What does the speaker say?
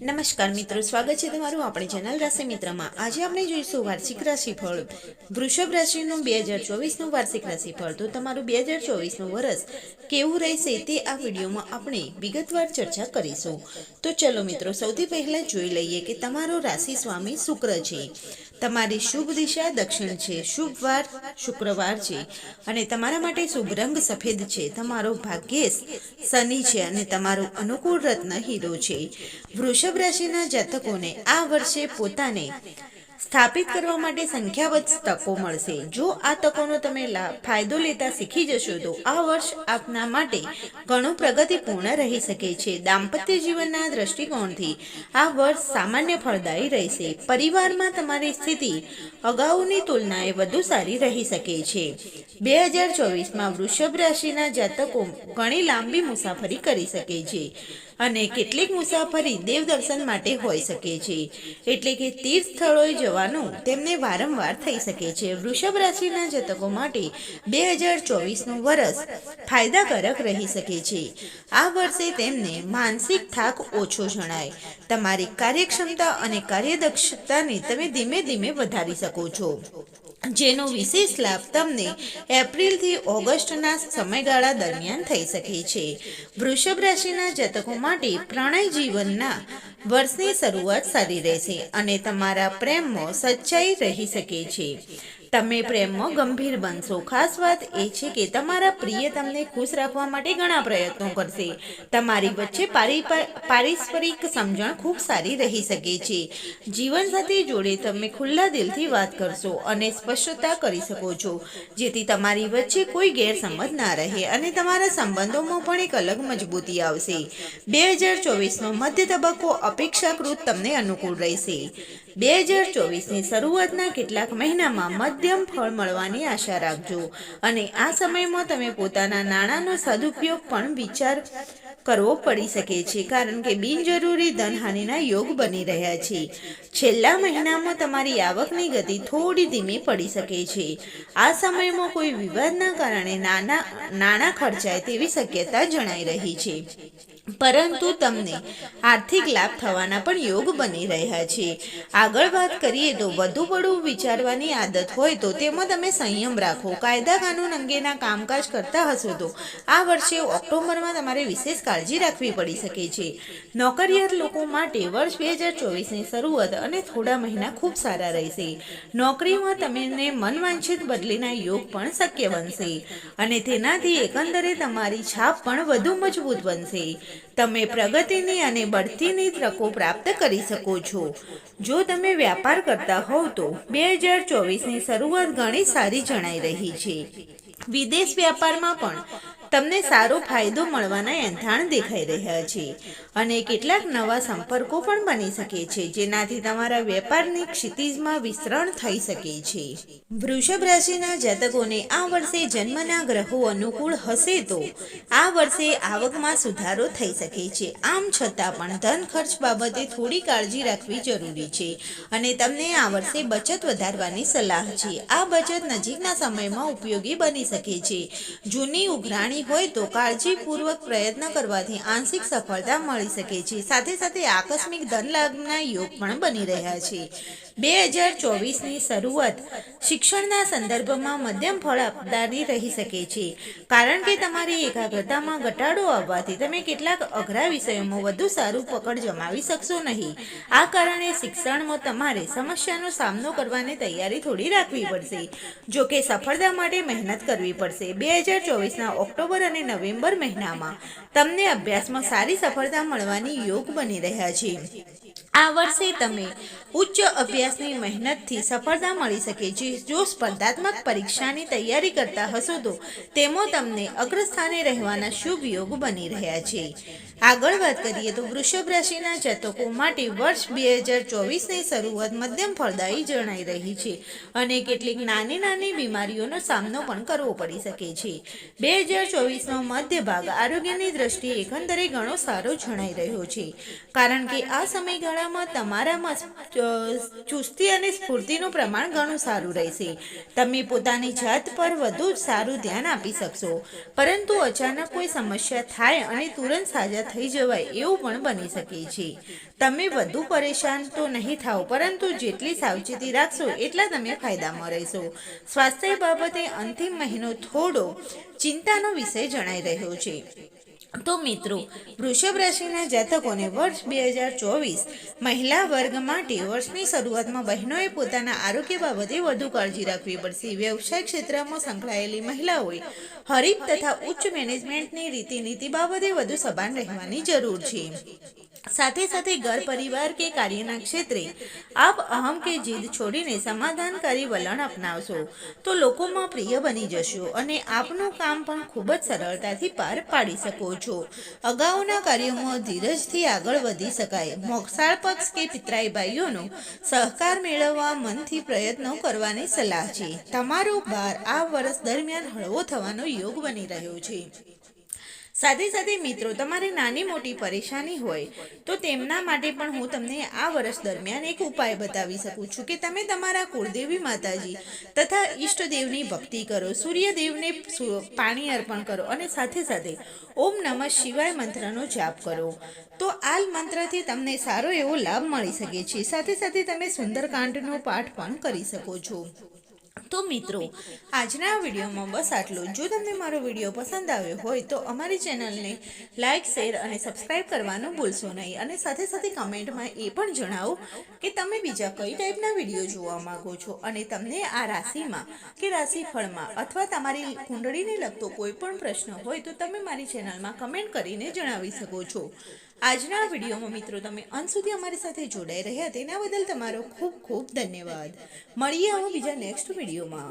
નમસ્કાર મિત્રો, સ્વાગત છે તમારું આપણી ચેનલ રાશિ મિત્રમાં. આજે આપણે જોઈશું વાર્ષિક રાશિફળ. વૃષભ રાશિનું બે હજાર ચોવીસનું વાર્ષિક રાશિફળ. તો તમારું બે હજાર ચોવીસનું વર્ષ કેવું રહેશે તે આ વિડીયોમાં આપણે વિગતવાર ચર્ચા કરીશું. તો ચલો મિત્રો, સૌથી પહેલાં જોઈ લઈએ કે તમારો રાશિ સ્વામી શુક્ર છે. તમારી શુભ દિશા દક્ષિણ છે, શુભ વાર શુક્રવાર છે અને તમારા માટે શુભ રંગ સફેદ છે. તમારો ભાગ્યેશ શનિ છે અને તમારું અનુકૂળ રત્ન હીરો છે. વૃષભ રાશિના જાતકોને આ વર્ષે પોતાને સ્થાપિત કરવા માટે સંખ્યાબદ્ધ તકો મળશે. જો આ તકોનો તમે ફાયદો લેતા શીખી જશો, તો આ વર્ષ આપના માટે ઘણું પ્રગતિપૂર્ણ રહી શકે છે. દાંપત્ય જીવનના દ્રષ્ટિકોણથી આ વર્ષ સામાન્ય ફળદાયી રહેશે. પરિવારમાં તમારી સ્થિતિ અગાઉની તુલનાએ વધુ સારી રહી શકે છે. બે હજાર ચોવીસમાં વૃષભ રાશિના જાતકો ઘણી લાંબી મુસાફરી કરી શકે છે. અને કેટલીક મુસાફરી દેવદર્શન માટે હોઈ શકે છે. એટલે કે તીર્થ સ્થળોએ જવાનું તેમને વારંવાર થઈ શકે છે. વૃષભ રાશિના જતકો માટે બે હજાર ચોવીસનું વર્ષ ફાયદાકારક રહી શકે છે. આ વર્ષે તેમને માનસિક થાક ઓછો જણાય. તમારી કાર્યક્ષમતા અને કાર્યદક્ષતાને તમે ધીમે ધીમે વધારી શકો છો. જેનો વિશેષ લાભ તમને એપ્રિલથી ઓગસ્ટના સમયગાળા દરમિયાન થઈ શકે છે. વૃષભ રાશિના જાતકો માટે પ્રણય જીવનના વર્ષની શરૂઆત સારી રહેશે અને તમારા પ્રેમમાં સચ્ચાઈ રહી શકે છે. તમે પ્રેમમાં ગંભીર બનશો. ખાસ વાત એ છે કે તમારા પ્રિય તમને ખુશ રાખવા માટે ઘણા પ્રયત્નો કરશે. તમારી વચ્ચે પારી- પારસ્પરિક સમજણ ખૂબ સારી રહી શકે છે. જીવનસાથી જોડે તમે ખુલ્લા દિલથી વાત કરશો અને સ્પષ્ટતા કરી શકો છો. જેથી તમારી વચ્ચે કોઈ ગેરસમજ ના રહે અને તમારા સંબંધોમાં પણ એક અલગ મજબૂતી આવશે. બે હજાર ચોવીસનો મધ્ય તબક્કો અપેક્ષાકૃત તમને અનુકૂળ રહેશે. બે હજાર ચોવીસની શરૂઆતના કેટલાક મહિનામાં મધ્યમ ફળ મળવાની આશા રાખજો. અને આ સમયમાં તમે પોતાના નાણાંનો સદુપયોગ પણ વિચાર કરવો પડી શકે છે. કારણ કે બિનજરૂરી ધનહાનિના યોગ બની રહ્યા છે. છેલ્લા મહિનામાં તમારી આવકની ગતિ થોડી ધીમી પડી શકે છે. આ સમયમાં કોઈ વિવાદના કારણે નાના, નાણાં ખર્ચાય તેવી શક્યતા જણાઈ રહી છે. પરંતુ તમને આર્થિક લાભ થવાના પણ યોગ બની રહ્યા છે. આગળ વાત કરીએ તો વધુ પડવું વિચારવાની આદત હોય તો તેમાં તમે સંયમ રાખો. કાયદા કાનૂન અંગેના કામકાજ કરતા હશો તો આ વર્ષે ઓક્ટોબરમાં તમારે વિશેષ કાળજી રાખવી પડી શકે છે. નોકરિયાત લોકો માટે વર્ષ બે હજાર ચોવીસની શરૂઆત અને થોડા મહિના ખૂબ સારા રહેશે. નોકરીમાં તમને મનવાંછિત બદલીના યોગ પણ શક્ય બનશે અને તેનાથી એકંદરે તમારી છાપ પણ વધુ મજબૂત બનશે. તમે પ્રગતિની અને બઢતીની તકો પ્રાપ્ત કરી શકો છો. જો તમે વ્યાપાર કરતા હોવ તો બે હજાર ચોવીસની શરૂઆત ઘણી સારી જણાઈ રહી છે. વિદેશ વ્યાપારમાં પણ તમને સારો ફાયદો મળવાના એંધાણ દેખાઈ રહ્યા છે. અને કેટલાક નવા સંપર્કો પણ બની શકે છે, જેનાથી તમારા વેપારની ક્ષિતિજમાં વિસ્તરણ થઈ શકે છે. વૃષભ રાશિના જાતકોને આ વર્ષે જન્મના ગ્રહો અનુકૂળ હશે તો આ વર્ષે આવકમાં સુધારો થઈ શકે છે. આમ છતાં પણ ધન ખર્ચ બાબતે થોડી કાળજી રાખવી જરૂરી છે. અને તમને આ વર્ષે બચત વધારવાની સલાહ છે. આ બચત નજીકના સમયમાં ઉપયોગી બની શકે છે. જૂની ઉઘરાણી હોય તો કાળજીપૂર્વક પ્રયત્ન કરવાથી આંશિક સફળતા મળી શકે છે. સાથે સાથે આકસ્મિક ધન લાભના યોગ પણ બની રહ્યા છે. બે હજાર ચોવીસની શરૂઆત શિક્ષણના સંદર્ભમાં મધ્યમ ફળ આપનારી રહી શકે છે. કારણ કે તમારી એકાગ્રતામાં ઘટાડો આવવાથી તમે કેટલાક અઘરા વિષયોમાં વધુ સારું પકડ જમાવી શકશો નહીં. આ કારણે શિક્ષણમાં તમારે સમસ્યાનો સામનો કરવાની તૈયારી થોડી રાખવી પડશે. જો કે સફળતા માટે મહેનત કરવી પડશે. બે હજાર ચોવીસના ઓક્ટોબર અને નવેમ્બર મહિનામાં તમને અભ્યાસમાં સારી સફળતા મળવાની યોગ બની રહ્યા છે. આ વર્ષે તમે ઉચ્ચ અભ્યાસની મહેનતથી સફળતા મળી શકે છે. જો સ્પર્ધાત્મક પરીક્ષાની તૈયારી કરતા હશો તો તેમાં તમને અગ્રસ્થાને રહેવાના શુભ યોગ બની રહ્યા છે. આગળ વાત કરીએ તો વૃષભ રાશિના જાતકો માટે વર્ષ બે હજાર ચોવીસની શરૂઆત મધ્યમ ફળદાયી જણાઈ રહી છે અને કેટલીક નાની નાની બીમારીઓનો સામનો પણ કરવો પડી શકે છે. બે હજાર ચોવીસનો મધ્ય ભાગ આરોગ્યની દ્રષ્ટિએ એકંદરે ઘણો સારો જણાઈ રહ્યો છે. કારણ કે આ સમયગાળામાં તમારામાં ચુસ્તી અને સ્ફૂર્તિનું પ્રમાણ ઘણું સારું રહેશે. તમે પોતાની જાત પર વધુ સારું ધ્યાન આપી શકશો. પરંતુ અચાનક કોઈ સમસ્યા થાય અને તુરંત સાજા થઈ જવાય એવું પણ બની શકે છે. તમે વધુ પરેશાન તો નહીં થાઓ, પરંતુ જેટલી સાવચેતી રાખશો, એટલા તમે ફાયદામાં રહેશો સ્વાસ્થ્ય બાબતે અંતિમ મહિનો થોડો ચિંતાનો વિષય જણાઈ રહ્યો છે. તો મિત્રો, વૃષભ રાશિના જાતકોને વર્ષ બે હજાર ચોવીસ મહિલા વર્ગ માટે વર્ષની શરૂઆતમાં બહેનોએ પોતાના આરોગ્ય બાબતે વધુ કાળજી રાખવી પડશે. વ્યવસાય ક્ષેત્રમાં સંકળાયેલી મહિલાઓએ હરીફ તથા ઉચ્ચ મેનેજમેન્ટની રીતિ નીતિ બાબતે વધુ સભાન રહેવાની જરૂર છે. સાથે સાથે ઘર પરિવાર કે કાર્યના ક્ષેત્રે આપ અહમ કે જીદ છોડીને સમાધાનકારી વલણ અપનાવશો તો લોકોમાં પ્રિય બની જશો અને આપનું કામ પણ ખૂબ જ સરળતાથી પાર પાડી શકો છો. અગાઉના કાર્યોમાં ધીરજથી આગળ વધી શકાય. મોક્ષાળ પક્ષ કે પિતરાઈ ભાઈઓનો સહકાર મેળવવા મનથી પ્રયત્નો કરવાની સલાહ છે. તમારો ભાર આ વર્ષ દરમિયાન હળવો થવાનો યોગ બની રહ્યો છે. સાથે સાથે મિત્રો, તમારે નાની મોટી પરેશાની હોય તો તેમના માટે પણ હું તમને આ વર્ષ દરમિયાન એક ઉપાય બતાવી શકું છું કે તમે તમારા કુળદેવી માતાજી તથા ઈષ્ટદેવની ભક્તિ કરો, સૂર્યદેવને પાણી અર્પણ કરો અને સાથે સાથે ઓમ નમઃ શિવાય મંત્રનો જાપ કરો. તો આ મંત્રથી તમને સારો એવો લાભ મળી શકે છે. સાથે સાથે તમે સુંદરકાંડનો પાઠ પણ કરી શકો છો. તો મિત્રો, આજના વિડીયોમાં બસ આટલું. જો તમને મારો વીડિયો પસંદ આવ્યો હોય તો અમારી ચેનલને લાઇક શેર અને સબસ્ક્રાઇબ કરવાનું ભૂલશો નહીં. અને સાથે સાથે કમેન્ટમાં એ પણ જણાવો કે તમે બીજા કઈ ટાઈપના વીડિયો જોવા માંગો છો. અને તમને આ રાશિમાં કે રાશિફળમાં અથવા તમારી કુંડળીને લગતો કોઈ પણ પ્રશ્ન હોય તો તમે મારી ચેનલમાં કમેન્ટ કરીને જણાવી શકો છો. આજના વિડીયોમાં મિત્રો તમે અંત સુધી અમારી સાથે જોડાઈ રહ્યા તેના બદલ તમારો ખૂબ ખૂબ ધન્યવાદ. મળીએ હવે બીજા નેક્સ્ટ વિડીયોમાં